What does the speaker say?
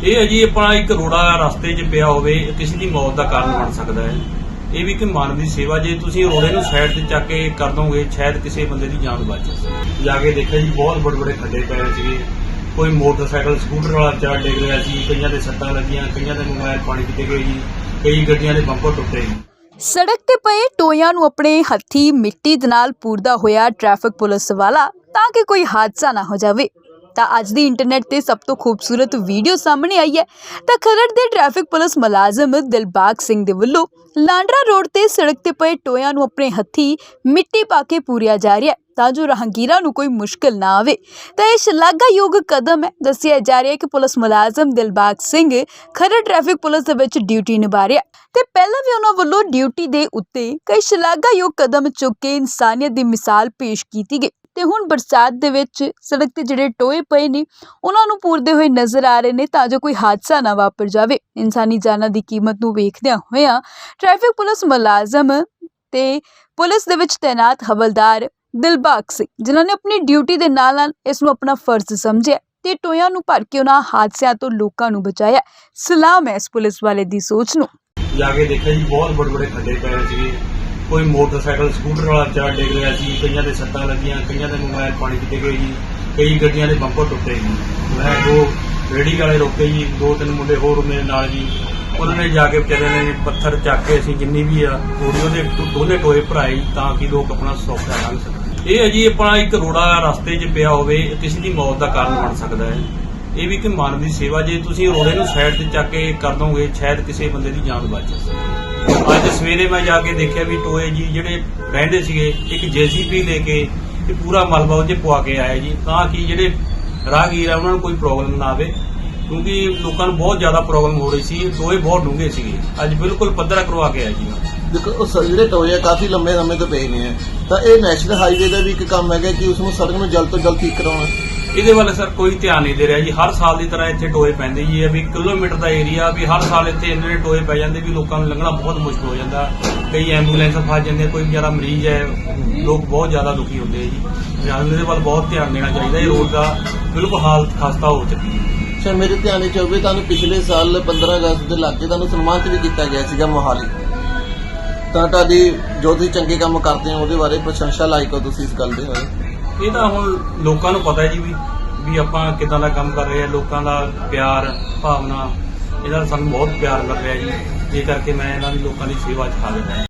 ਇਹ ਹੈ ਆਪਣਾ ਇੱਕ ਰੋੜਾ ਰਸਤੇ 'ਚ ਪਿਆ ਹੋਵੇ, ਕਿਸੇ ਦੀ ਮੌਤ ਦਾ ਕਾਰਨ ਬਣ ਸਕਦਾ ਹੈ। ਇਹ ਵੀ ਕਿ ਮਾਨਵ ਦੀ ਸੇਵਾ, ਜੇ ਤੁਸੀਂ ਰੋੜੇ ਨੂੰ ਸਾਈਡ ਤੇ ਚੱਕ ਕੇ ਕਰ ਦੋਗੇ, ਸ਼ਾਇਦ ਕਿਸੇ ਬੰਦੇ ਦੀ ਜਾਨ ਬਚ ਜਾਵੇ ਜਾ ਕੇ ਦੇਖਿਆ ਜੀ, ਬਹੁਤ ਵੱਡੇ ਵੱਡੇ ਖੱਡੇ ਪਏ ਸੀਗੇ। ਕੋਈ ਮੋਟਰਸਾਈਕਲ, ਸਕੂਟਰ ਵਾਲਾ ਚਾਰ ਡਿੱਗ ਰਿਹਾ ਸੀ, ਕਈਆਂ ਦੇ ਸੱਟਾਂ ਲੱਗੀਆਂ, ਕਈਆਂ ਦੇ ਮੋਬਾਈਲ ਪਾਣੀ 'ਚ ਡਿੱਗੇ ਜੀ, ਕਈ ਗੱਡੀਆਂ ਦੇ ਬੰਪਰ ਟੁੱਟੇ ਜੀ। ਸੜਕ ਤੇ ਪਏ ਟੋਇਆਂ ਨੂੰ ਆਪਣੇ ਹੱਥੀ ਮਿੱਟੀ ਦੇ ਨਾਲ ਪੂਰਦਾ ਹੋਇਆ ਟ੍ਰੈਫਿਕ ਪੁਲਿਸ ਵਾਲਾ ਤਾਂ ਕਿ ਕੋਈ ਹਾਦਸਾ ਨਾ ਹੋ ਜਾਵੇ। ਤਾਂ ਅੱਜ ਦੀ ਇੰਟਰਨੈਟ ਤੇ ਸਭ ਤੋਂ ਖੂਬਸੂਰਤ ਵੀਡੀਓ ਸਾਹਮਣੇ ਆਈ ਹੈ, ਤਾਂ ਖਰੜ ਦੇ ਟ੍ਰੈਫਿਕ ਪੁਲਿਸ ਮੁਲਾਜ਼ਮ ਦਿਲਬਾਗ ਸਿੰਘ ਦੇ ਵੱਲੋਂ ਲਾਂਡਰਾ ਰੋਡ ਤੇ ਸੜਕ ਤੇ ਪਏ ਟੋਇਆਂ ਨੂੰ ਆਪਣੇ ਹੱਥੀ ਮਿੱਟੀ ਪਾ ਕੇ ਪੂਰਿਆ ਜਾ ਰਿਹਾ ਹੈ, ਤਾਂ ਜੋ ਰਾਹਗੀਰਾਂ ਨੂੰ ਕੋਈ ਮੁਸ਼ਕਲ ਨਾ ਆਵੇ। ਤਾਂ ਇਹ ਸ਼ਲਾਘਾਯੋਗ ਕਦਮ ਹੈ, ਦੱਸਿਆ ਜਾ ਰਿਹਾ ਹੈ ਕਿ ਪੁਲਿਸ ਮੁਲਾਜ਼ਮ ਦਿਲਬਾਗ ਸਿੰਘ ਖਰੜ ਟ੍ਰੈਫਿਕ ਪੁਲਿਸ ਦੇ ਵਿੱਚ ਡਿਊਟੀ ਨਿਭਾ ਰਿਹਾ ਤੇ ਪਹਿਲਾਂ ਵੀ ਉਹਨਾਂ ਵੱਲੋਂ ਡਿਊਟੀ ਦੇ ਉੱਤੇ ਕਈ ਸ਼ਲਾਘਾਯੋਗ ਕਦਮ ਚੁੱਕ ਕੇ ਇਨਸਾਨੀਅਤ ਦੀ ਮਿਸਾਲ ਪੇਸ਼ ਕੀਤੀ ਗਈ। ਤੇ ਹੁਣ ਬਰਸਾਤ ਦੇ ਵਿੱਚ ਸੜਕ ਤੇ ਜਿਹੜੇ ਟੋਏ ਪਏ ਨੇ, ਉਹਨਾਂ ਨੂੰ ਪੂਰਦੇ ਹੋਏ ਨਜ਼ਰ ਆ ਰਹੇ ਨੇ ਤਾਂ ਜੋ ਕੋਈ ਹਾਦਸਾ ਨਾ ਵਾਪਰ ਜਾਵੇ। ਇਨਸਾਨੀ ਜਾਨਾਂ ਦੀ ਕੀਮਤ ਨੂੰ ਵੇਖਦਿਆਂ ਹੋਇਆਂ ਟ੍ਰੈਫਿਕ ਪੁਲਿਸ ਮੁਲਾਜ਼ਮ ਤੇ ਪੁਲਿਸ ਦੇ ਵਿੱਚ ਤਾਇਨਾਤ ਹਵਲਦਾਰ ਦਿਲਬਾਗ ਸਿੰਘ, ਜਿਨ੍ਹਾਂ ਨੇ ਆਪਣੀ ਡਿਊਟੀ ਦੇ ਨਾਲ ਨਾਲ ਇਸ ਨੂੰ ਆਪਣਾ ਫਰਜ਼ ਸਮਝਿਆ ਤੇ ਟੋਇਆਂ ਨੂੰ ਭਰ ਕੇ ਉਹਨਾਂ ਹਾਦਸਿਆਂ ਤੋਂ ਲੋਕਾਂ ਨੂੰ ਬਚਾਇਆ। ਸਲਾਮ ਹੈ ਇਸ ਪੁਲਿਸ ਵਾਲੇ ਦੀ ਸੋਚ ਨੂੰ। ਜਾ ਕੇ ਦੇਖਿਆ ਜੀ, ਬਹੁਤ ਵੱਡੇ ਵੱਡੇ ਖੱਡੇ ਪਏ ਹੋਏ ਕੋਈ ਮੋਟਰਸਾਈਕਲ, ਸਕੂਟਰ ਵਾਲਾ ਚਾਰ ਡਿੱਗ ਰਿਹਾ ਸੀ, ਕਈਆਂ ਦੇ ਸੱਟਾਂ ਲੱਗੀਆਂ, ਕਈਆਂ ਦੇ ਮੋਬਾਈਲ ਪਾਣੀ 'ਚ ਡਿੱਗੇ ਜੀ, ਕਈ ਗੱਡੀਆਂ ਦੇ ਬੰਪਰ ਟੁੱਟੇ ਜੀ। ਮੈਂ ਦੋ ਰੇੜੀ ਵਾਲੇ ਰੋਕੇ ਜੀ, ਦੋ ਤਿੰਨ ਮੁੰਡੇ ਹੋਰ ਮੇਰੇ ਨਾਲ ਜੀ। ਉਹਨਾਂ ਨੇ ਜਾ ਕੇ ਵਿਚਾਰਿਆਂ ਨੇ ਪੱਥਰ ਚੱਕ ਕੇ ਅਸੀਂ ਜਿੰਨੀ ਵੀ ਆ ਰੋੜੀ ਉਹਦੇ ਟੋ- ਦੋਨੇ ਟੋਏ ਭਰਾਏ ਤਾਂ ਕਿ ਲੋਕ ਆਪਣਾ ਸੌਖਾ ਲੰਘ ਸਕਣ। ਇਹ ਹੈ ਜੀ, ਆਪਣਾ ਇੱਕ ਰੋੜਾ ਰਸਤੇ 'ਚ ਪਿਆ ਹੋਵੇ ਕਿਸੇ ਦੀ ਮੌਤ ਦਾ ਕਾਰਨ ਬਣ ਸਕਦਾ ਹੈ। ਇਹ ਵੀ ਕਿ ਮਨ ਦੀ ਸੇਵਾ, ਜੇ ਤੁਸੀਂ ਰੋੜੇ ਨੂੰ ਸਾਈਡ ਤੇ ਚੱਕ ਕੇ ਕਰ ਦੋਗੇ, ਸ਼ਾਇਦ ਕਿਸੇ ਬੰਦੇ ਦੀ ਜਾਨ ਬਚ ਜਾਵੇ। ਅੱਜ ਸਵੇਰੇ ਮੈਂ ਜਾ ਕੇ ਦੇਖਿਆ ਵੀ ਟੋਏ ਜੀ ਜਿਹੜੇ ਰਹਿੰਦੇ ਸੀਗੇ, ਇੱਕ ਜੀਸੀਪੀ ਲੈ ਕੇ ਤੇ ਪੂਰਾ ਮਲਬਾ ਉਹਦੇ ਪਵਾ ਕੇ ਆਇਆ ਜੀ। ਤਾਂ ਕਿ ਜਿਹੜੇ ਰਾਹਗੀਰ ਆ, ਉਹਨਾਂ ਨੂੰ ਕੋਈ ਪ੍ਰੋਬਲਮ ਨਾ ਆਵੇ, ਕਿਉਂਕਿ ਲੋਕਾਂ ਨੂੰ ਬਹੁਤ ਜ਼ਿਆਦਾ ਪ੍ਰੋਬਲਮ ਹੋ ਰਹੀ ਸੀ, ਟੋਏ ਬਹੁਤ ਡੂੰਘੇ ਸੀਗੇ। ਅੱਜ ਬਿਲਕੁਲ ਪੱਧਰਾ ਕਰਵਾ ਕੇ ਆਇਆ ਜੀ। ਦੇਖੋ ਉਹ ਸ- ਜਿਹੜੇ ਟੋਏ ਆ ਕਾਫੀ ਲੰਮੇ ਸਮੇਂ ਤੋਂ ਪਏ ਨੇ ਤਾਂ ਇਹ ਨੈਸ਼ਨਲ ਹਾਈਵੇ ਦਾ ਵੀ ਇੱਕ ਕੰਮ ਹੈਗਾ ਕਿ ਉਸ ਨੂੰ ਸੜਕ ਨੂੰ ਜਲਦ ਤੋਂ ਜਲਦ ਠੀਕ ਕਰਾਉਣਾ। ਇਹਦੇ ਵੱਲ ਸਰ ਕੋਈ ਧਿਆਨ ਨਹੀਂ ਦੇ ਰਿਹਾ ਜੀ। ਹਰ ਸਾਲ ਦੀ ਤਰ੍ਹਾਂ ਇੱਥੇ ਟੋਏ ਪੈਂਦੇ ਜੀ। ਇਹ ਵੀ ਕਿਲੋਮੀਟਰ ਦਾ ਏਰੀਆ ਵੀ ਹਰ ਸਾਲ ਇੱਥੇ ਇੰਨੇ ਟੋਏ ਪੈ ਜਾਂਦੇ ਵੀ ਲੋਕਾਂ ਨੂੰ ਲੰਘਣਾ ਬਹੁਤ ਮੁਸ਼ਕਲ ਹੋ ਜਾਂਦਾ। ਕਈ ਐਂਬੂਲੈਂਸ ਫਸ ਜਾਂਦੇ ਕੋਈ ਵਿਚਾਰਾ ਮਰੀਜ਼ ਹੈ ਲੋਕ ਬਹੁਤ ਜ਼ਿਆਦਾ ਦੁਖੀ ਹੁੰਦੇ ਆ ਜੀ। ਸਾਨੂੰ ਇਹਦੇ ਵੱਲ ਬਹੁਤ ਧਿਆਨ ਦੇਣਾ ਚਾਹੀਦਾ। ਇਹ ਰੋਡ ਦਾ ਬਿਲਕੁਲ ਹਾਲਤ ਖਸਤਾ ਹੋ ਚੁੱਕੀ ਹੈ। ਸਰ ਮੇਰੇ ਧਿਆਨ ਵਿੱਚ ਹੋਵੇ ਤੁਹਾਨੂੰ ਪਿਛਲੇ ਸਾਲ 15 ਅਗਸਤ ਦੇ ਲਾਗੇ ਤੁਹਾਨੂੰ ਸਨਮਾਨਿਤ ਵੀ ਕੀਤਾ ਗਿਆ ਸੀਗਾ ਮੋਹਾਲੀ। ਤਾਂ ਤੁਹਾਡੀ ਜੋ ਤੁਸੀਂ ਚੰਗੇ ਕੰਮ ਕਰਦੇ ਹੋ ਉਹਦੇ ਬਾਰੇ ਪ੍ਰਸ਼ੰਸਾ ਲਾਇਕ ਹੋ ਤੁਸੀਂ ਇਸ ਗੱਲ ਦੇ ਹੋਏ। ਇਹ ਤਾਂ ਹੁਣ ਲੋਕਾਂ ਨੂੰ ਪਤਾ ਹੈ ਜੀ ਵੀ ਵੀ ਆਪਾਂ ਕਿਦਾਂ ਦਾ ਕੰਮ ਕਰ ਰਹੇ ਆ ਲੋਕਾਂ ਦਾ ਪਿਆਰ, ਭਾਵਨਾ, ਇਹਦਾ ਸਾਨੂੰ ਬਹੁਤ ਪਿਆਰ ਕਰ ਰਿਹਾ ਜੀ। ਇਹ ਕਰਕੇ ਮੈਂ ਇਹਨਾਂ ਦੀ ਲੋਕਾਂ ਦੀ ਸੇਵਾ 'ਚ ਹਾਜ਼ਰ ਹਾਂ।